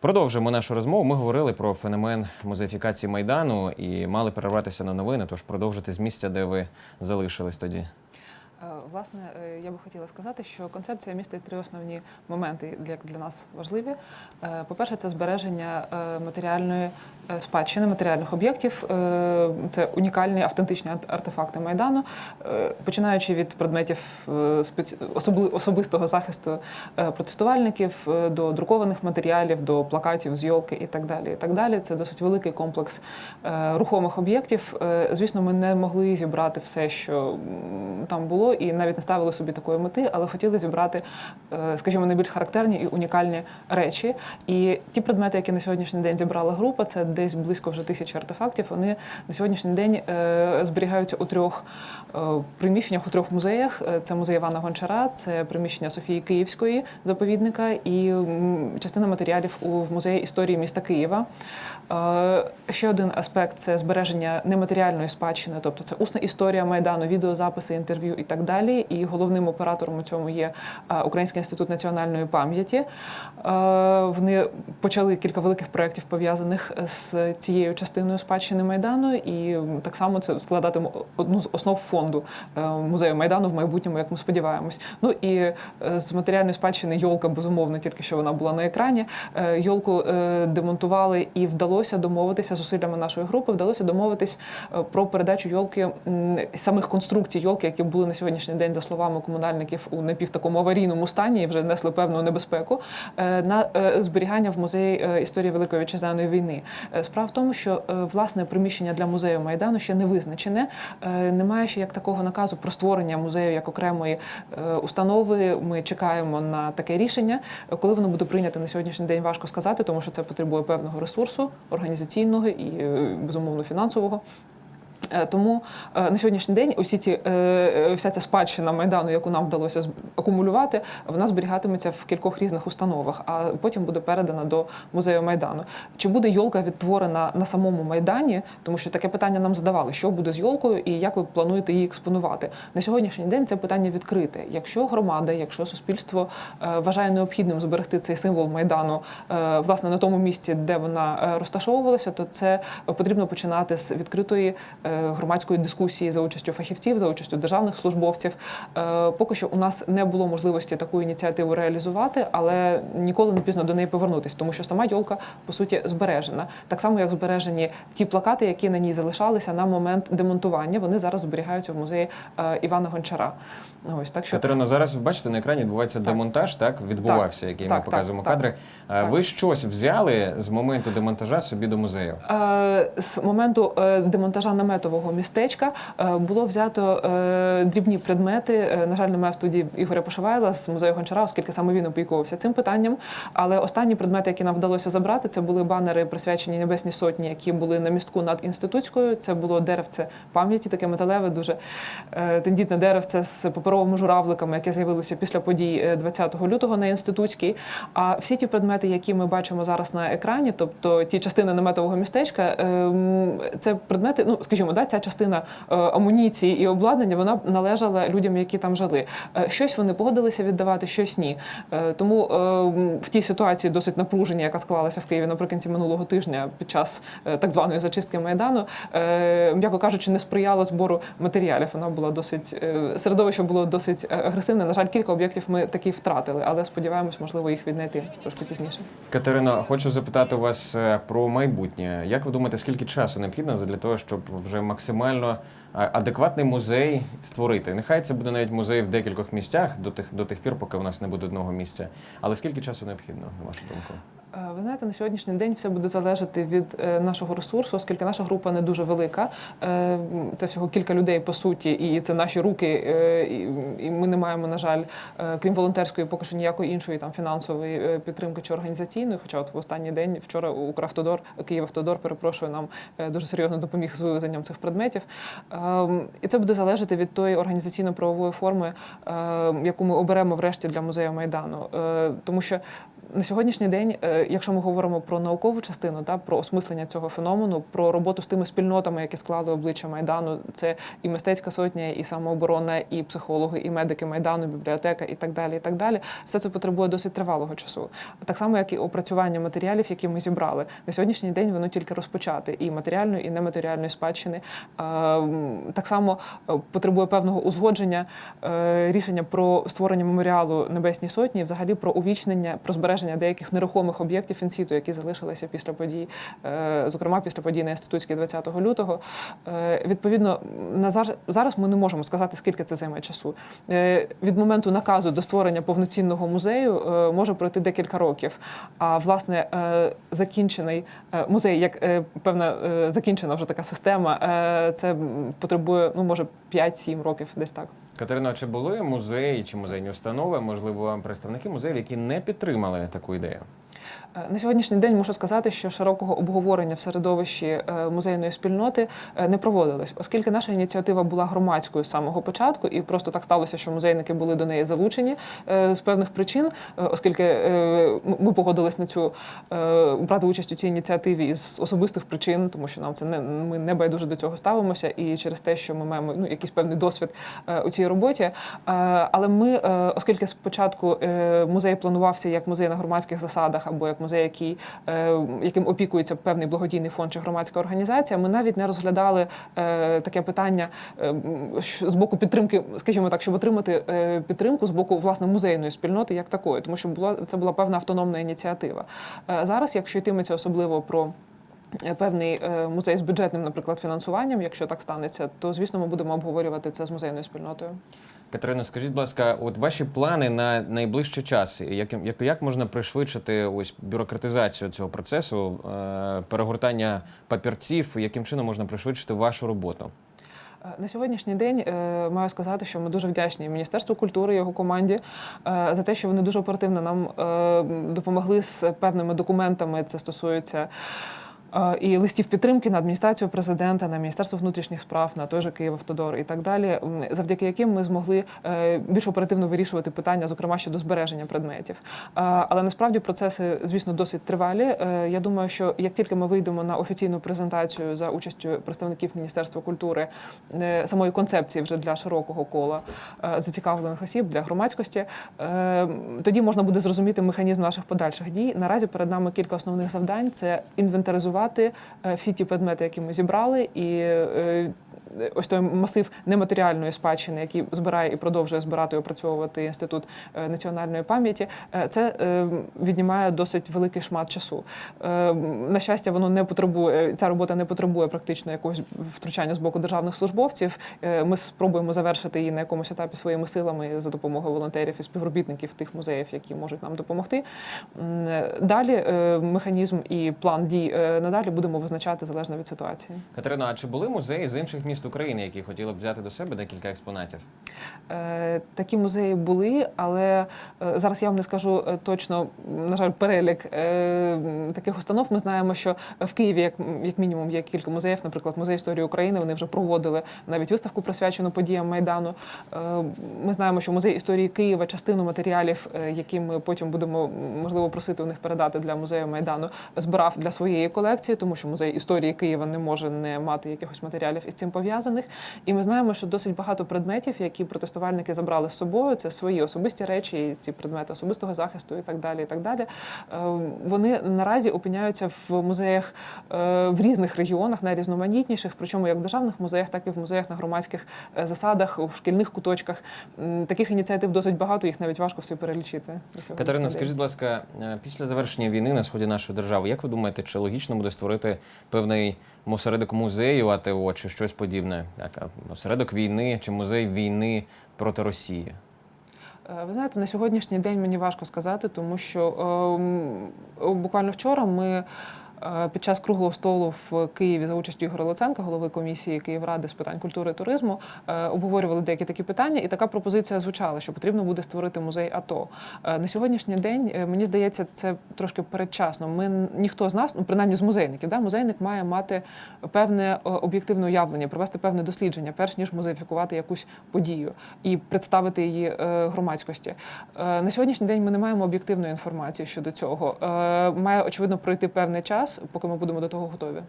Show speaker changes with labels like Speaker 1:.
Speaker 1: Продовжимо нашу розмову. Ми говорили про феномен музеїфікації майдану і мали перерватися на новини. Тож продовжити з місця, де ви залишились тоді.
Speaker 2: Е, Власне, е, я би хотіла сказати, що концепція містить три основні моменти, для, для нас важливі. Е, По-перше, це збереження матеріальної спадщини, матеріальних об'єктів. Це унікальні автентичні арт- артефакти Майдану, починаючи від предметів особистого захисту протестувальників до друкованих матеріалів, до плакатів з йолки і так далі. І так далі. Це досить великий комплекс рухомих об'єктів. Звісно, ми не могли зібрати все, що там було, і навіть не ставили собі такої мети, але хотіли зібрати, е, скажімо, найбільш характерні і унікальні речі. І ті предмети, які на сьогоднішній день зібрала група, це десь близько вже тисячі артефактів. Вони на сьогоднішній день е, зберігаються у трьох е, приміщеннях, у трьох музеях. Це музей Івана Гончара, це приміщення Софії Київської заповідника і частина матеріалів у музеї історії міста Києва. Ще один аспект це збереження нематеріальної спадщини, тобто це усна історія майдану, відеозаписи, інтерв'ю і так далі. І головним оператором у цьому є е, Український інститут національної пам'яті. Е, Вони почали кілька великих проєктів пов'язаних з цією частиною спадщини майдану, і так само це складатиме одну з основ фонду е, музею майдану в майбутньому, як ми сподіваємось. Ну і е, з матеріальної спадщини йолка, безумовно, тільки що вона була на екрані. Е, Йолку е, демонтували і вдалося домовитися зусиллями нашої групи. Вдалося домовитись е, про передачу йолки самих конструкцій йолки, які були на сьогоднішній день, за словами комунальників, у напів такому аварійному стані і вже несли певну небезпеку е, на е, зберігання в музеї е, історії Великої вітчизняної війни. Справа в тому, що власне приміщення для музею майдану ще не визначене. Немає ще як такого наказу про створення музею як окремої установи. Ми чекаємо на таке рішення. Коли воно буде прийнято на сьогоднішній день, важко сказати, тому що це потребує певного ресурсу організаційного і безумовно фінансового. Е, Тому е, на сьогоднішній день усі ці е, вся ця спадщина майдану, яку нам вдалося акумулювати, вона зберігатиметься в кількох різних установах, а потім буде передана до музею майдану. Чи буде йолка відтворена на самому майдані? Тому що таке питання нам задавали: що буде з йолкою і як ви плануєте її експонувати? На сьогоднішній день це питання відкрите. Якщо громада, якщо суспільство вважає необхідним зберегти цей символ майдану власне на тому місці, де вона розташовувалася, то це потрібно починати з відкритої громадської дискусії за участю фахівців, за участю державних службовців. Е, Поки що у нас не було можливості таку ініціативу реалізувати, але ніколи не пізно до неї повернутися, тому що сама йолка по суті збережена. Так само, як збережені ті плакати, які на ній залишалися на момент демонтування. Вони зараз зберігаються в музеї е, Івана Гончара. Ось так що
Speaker 1: Катерино, зараз ви бачите на екрані відбувається демонтаж, так відбувався, який
Speaker 2: Так,
Speaker 1: ми
Speaker 2: так,
Speaker 1: показуємо
Speaker 2: так,
Speaker 1: кадри. Е,
Speaker 2: так.
Speaker 1: Ви щось взяли з моменту демонтажа собі до музею?
Speaker 2: З моменту демонтажа наметового містечка е, було взято е, дрібні предмети. Е, На жаль, немає в студії Ігоря Пошивайла з музею Гончара, оскільки саме він опікувався цим питанням. Але останні предмети, які нам вдалося забрати, це були банери, присвячені Небесній Сотні, які були на містку над інститутською. Це було деревце пам'яті, таке металеве, дуже тендітне деревце з паперовими журавликами, яке з'явилося після подій е, 20 лютого на інститутській. А всі ті предмети, які ми бачимо зараз на екрані, тобто ті частини наметового містечка, це предмети, ну скажімо, да, ця частина е, амуніції і обладнання вона належала людям, які там жили. Е, Щось вони погодилися віддавати, щось ні. Е, Тому в тій ситуації досить напруження, яка склалася в Києві наприкінці минулого тижня під час так званої зачистки майдану, м'яко кажучи, не сприяло збору матеріалів. Вона була досить середовище було досить агресивне. На жаль, кілька об'єктів ми таки втратили, але сподіваємось, можливо, їх віднайти трошки пізніше.
Speaker 1: Катерино, хочу запитати вас про майбутнє. Як ви думаєте, скільки часу необхідно для того, щоб вже максимально е, адекватний музей створити? Нехай це буде навіть музей в декількох місцях до тих до тих пір, поки в нас не буде одного місця. Але скільки часу необхідно, на вашу думку?
Speaker 2: Е, Ви знаєте, на сьогоднішній день все буде залежати від е, нашого ресурсу, оскільки наша група не дуже велика. Е, Це всього кілька людей по суті, і це наші руки. І ми не маємо, на жаль, крім волонтерської, поки що ніякої іншої там фінансової підтримки чи організаційної. Хоча, от в останній день вчора Укравтодор, Київавтодор, перепрошую, нам дуже серйозно допоміг з вивезенням цих предметів. Ем, І це буде залежати від тої організаційно-правової форми, яку ми оберемо врешті для музею майдану, тому що. На сьогоднішній день якщо ми говоримо про наукову частину, та про осмислення цього феномену, про роботу з тими спільнотами, які склали обличчя майдану, це і мистецька сотня, і самооборона, і психологи, і медики майдану, бібліотека, і так далі. І так далі. Все це потребує досить тривалого часу. Так само, як і опрацювання матеріалів, які ми зібрали на сьогоднішній день. Воно тільки розпочати і матеріальної, і нематеріальної спадщини. Так само е, потребує певного узгодження е, рішення про створення меморіалу Небесній Сотні, взагалі про увічнення, про збереження деяких нерухомих об'єктів інсіту, які залишилися після подій, е, зокрема після подій на інститутській 20 лютого. Е, Відповідно, на зар- зараз ми не можемо сказати, скільки це займе часу. Е, Від моменту наказу до створення повноцінного музею може пройти декілька років. А власне закінчений музей, як певна закінчена вже така система, це потребує ну може 5-7 років, десь так.
Speaker 1: Катерино, чи були музеї чи музейні установи, можливо, представники музеїв, які не підтримали таку ідею?
Speaker 2: Е, На сьогоднішній день можу сказати, що широкого обговорення в середовищі е, музейної спільноти е, не проводилось, оскільки наша ініціатива була громадською з самого початку, і просто так сталося, що музейники були до неї залучені з певних причин, оскільки ми погодились на цю брати участь у цій ініціативі із особистих причин, тому що нам це не ми не байдуже до цього ставимося, і через те, що ми маємо ну якийсь певний досвід у цій роботі. Але ми, оскільки спочатку музей планувався як музей на громадських засадах або як музей, який, е, яким опікується певний благодійний фонд чи громадська організація, ми навіть не розглядали е, таке питання е, з боку підтримки, скажімо так, щоб отримати підтримку з боку власне музейної спільноти як такої, тому що була це була певна автономна ініціатива. Зараз, якщо йтиметься особливо про Певний музей з бюджетним, наприклад, фінансуванням, якщо так станеться, то звісно ми будемо обговорювати це з музейною спільнотою.
Speaker 1: Катерино, скажіть, будь ласка, от ваші плани на найближчий час, як, як, як можна пришвидшити ось бюрократизацію цього процесу, е, перегортання папірців, яким чином можна пришвидшити вашу роботу?
Speaker 2: Е, На сьогоднішній день е, маю сказати, що ми дуже вдячні Міністерству культури, його команді е, за те, що вони дуже оперативно нам допомогли з певними документами. Це стосується. І листів підтримки на адміністрацію президента, на міністерство внутрішніх справ, на той же Київавтодор і так далі, завдяки яким ми змогли е, більш оперативно вирішувати питання, зокрема щодо збереження предметів. Але насправді процеси, звісно, досить тривалі. Е, Я думаю, що як тільки ми вийдемо на офіційну презентацію за участю представників Міністерства культури е, самої концепції вже для широкого кола зацікавлених осіб для громадськості, тоді можна буде зрозуміти механізм наших подальших дій. Наразі перед нами кілька основних завдань: це інвентаризувати е, всі ті предмети, які ми зібрали, і е, ось той масив нематеріальної спадщини, який збирає і продовжує збирати і опрацьовувати інститут е, національної пам'яті. е, Це е, віднімає досить великий шмат часу. На щастя, воно не потребує ця робота не потребує практично якогось втручання з боку державних службовців. Ми спробуємо завершити її на якомусь етапі своїми силами за допомогою волонтерів і співробітників тих музеїв, які можуть нам допомогти. Далі механізм і план дій надалі будемо визначати залежно від ситуації.
Speaker 1: Катерино, а чи були музеї з інших міст України, які хотіли б взяти до себе декілька експонатів?
Speaker 2: Е, Такі музеї були, але е, зараз я вам не скажу е, точно, на жаль, перелік таких установ. Ми знаємо, що в Києві, як, як мінімум, є кілька музеїв, наприклад, музей історії України. Вони вже проводили навіть виставку присвячену подіям Майдану. Ми знаємо, що музей історії Києва частину матеріалів, які ми потім будемо можливо просити у них передати для музею Майдану, збирав для своєї колекції, тому що музей історії Києва не може не мати якихось матеріалів із цим пов'язаних. І ми знаємо, що досить багато предметів, які протестувальники забрали з собою, це свої особисті речі, ці предмети особистого захисту і так далі. І так далі. Е, Вони наразі опиняються в музеях е, в різних регіонах, найрізноманітніших, причому як в державних музеях, так і в музеях на громадських е, засадах, в шкільних куточках. Таких ініціатив досить багато, їх навіть важко всі перелічити.
Speaker 1: Катерина, скажіть, будь ласка, після завершення війни на сході нашої держави, як ви думаєте, чи логічно буде створити певний осередок музею АТО чи щось подібне? як осередок війни чи музей війни проти Росії?
Speaker 2: Е, Ви знаєте, на сьогоднішній день мені важко сказати, тому що е, буквально вчора ми Під час круглого столу в Києві за участю Ігоря Луценка, голови комісії Київради з питань культури і туризму, е, обговорювали деякі такі питання, і така пропозиція звучала, що потрібно буде створити музей АТО. Е, На сьогоднішній день е, мені здається, це трошки передчасно. Ми ніхто з нас, ну принаймні з музейників, да, музейник має мати певне е, об'єктивне уявлення, провести певне дослідження, перш ніж музеїфікувати якусь подію і представити її е, громадськості. Е, На сьогоднішній день ми не маємо об'єктивної інформації щодо цього. Е, Має очевидно пройти певний час, поки ми будемо до того готові.